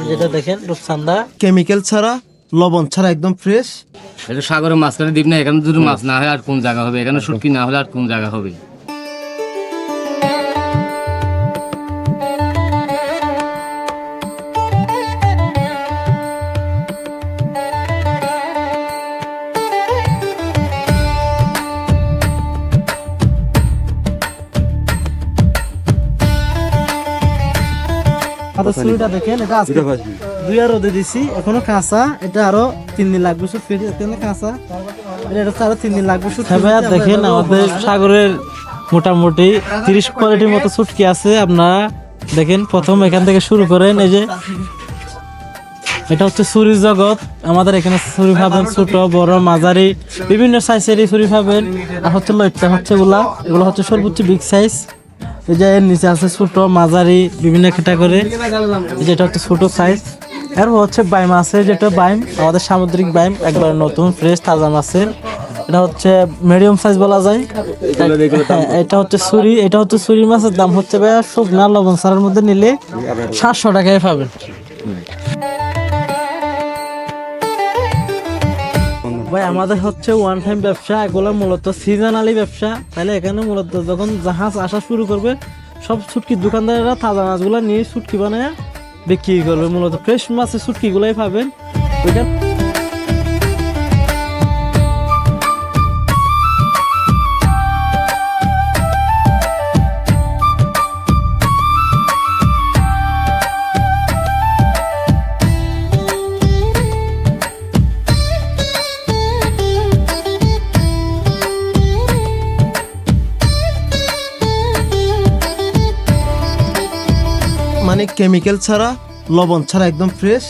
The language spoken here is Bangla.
যেটা দেখেন রূপসান্দা কেমিক্যাল ছাড়া লবণ ছাড়া একদম ফ্রেশ এটা সাগরের মাঝখানে দ্বীপ না এখানে যদি মাছ না হয় আর কোন জায়গা হবে? এখানে শুটকি না হলে আর কোন জায়গা হবে? ছুরিটা দেখেন এটা আজকে দুই আর রোদে দিছি এখনও কাঁচা এটা আরও তিন দিন লাগবে শুধু ফিরে এখানে কাঁচা। এটা আরও তিন দিন লাগবে শুধু হ্যাঁ দেখেন আমাদের সাগরের মোটামুটি তিরিশ কোয়ালিটির মতো ছুটকি আছে আপনারা দেখেন প্রথম এখান থেকে শুরু করেন এই যে এটা হচ্ছে সুরি জগৎ আমাদের এখানে ছুরি পাবেন ছোট বড় মাঝারি বিভিন্ন সাইজেরই ছুরি পাবেন। আর হচ্ছে লইটটা হচ্ছে এগুলা এগুলো হচ্ছে সর্বোচ্চ বিগ সাইজ এই যে এর নিচে আছে ছোট মাঝারি বিভিন্ন ক্যাটাগরি এই যে এটা হচ্ছে ছোট সাইজ এরপর হচ্ছে বাইম আছে যেটা বাইম। আমাদের সামুদ্রিক বাইম একবার নতুন ফ্রেশ তাজা মাছের। এটা হচ্ছে মিডিয়াম সাইজ বলা যায়। এটা হচ্ছে সুরি এটা হচ্ছে সুরি মাছের দাম হচ্ছে ভাইয়া শুকনা লবণ সারের মধ্যে নিলে সাতশো টাকায় পাবেন। ভাই, আমাদের হচ্ছে ওয়ান টাইম ব্যবসা, এগুলো মূলত সিজনালি ব্যবসা। তাহলে এখানে মূলত যখন জাহাজ আসা শুরু করবে, সব ছুটকি দোকানদারেরা তাজা মাছগুলো নিয়ে ছুটকি বানায় বিক্রি করবে। মূলত ফ্রেশ মাছের ছুটকিগুলোই পাবেন। ওইটা মানে কেমিক্যাল ছাড়া লবণ ছাড়া একদম ফ্রেশ